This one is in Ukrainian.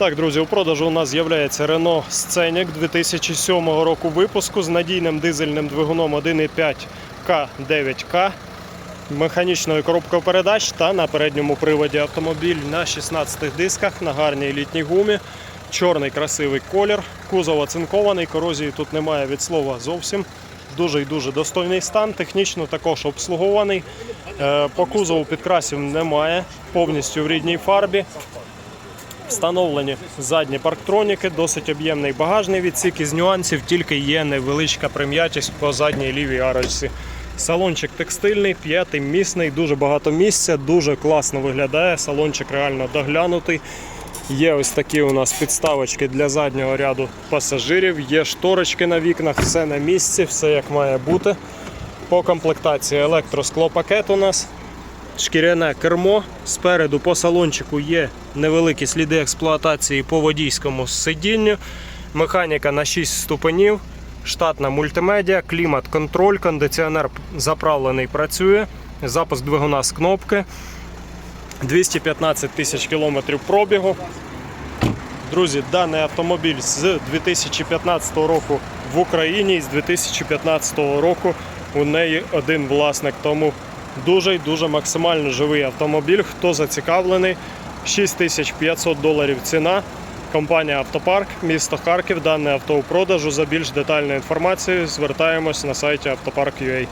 Так, друзі, у продажу у нас з'являється Renault Scenic 2007 року випуску з надійним дизельним двигуном 1.5 К9К, механічною коробкою передач та на передньому приводі автомобіль на 16 дисках на гарній літній гумі. Чорний красивий колір, кузов оцинкований, корозії тут немає від слова зовсім. Дуже і дуже достойний стан, технічно також обслугований. Е, По кузову підкрасів немає, повністю в рідній фарбі. Встановлені задні парктроніки, досить об'ємний багажний відсік. Із нюансів тільки є невеличка прим'ятість по задній лівій арочці. Салончик текстильний, п'ятий місний, дуже багато місця, дуже класно виглядає. Салончик реально доглянутий. Є ось такі у нас підставочки для заднього ряду пасажирів, є шторочки на вікнах, все на місці, все як має бути. По комплектації електросклопакет у нас шкіряне кермо. Спереду по салончику є невеликі сліди експлуатації по водійському сидінню. Механіка на 6 ступенів, штатна мультимедіа, клімат-контроль, кондиціонер заправлений працює, запуск двигуна з кнопки. 215 тисяч кілометрів пробігу. Друзі, даний автомобіль з 2015 року в Україні і з 2015 року у неї один власник. Тому дуже і дуже максимально живий автомобіль. Хто зацікавлений? 6500 доларів ціна. Компанія Автопарк, місто Харків. Дане авто у продажу. За більш детальною інформацією звертаємось на сайті автопарк.ua.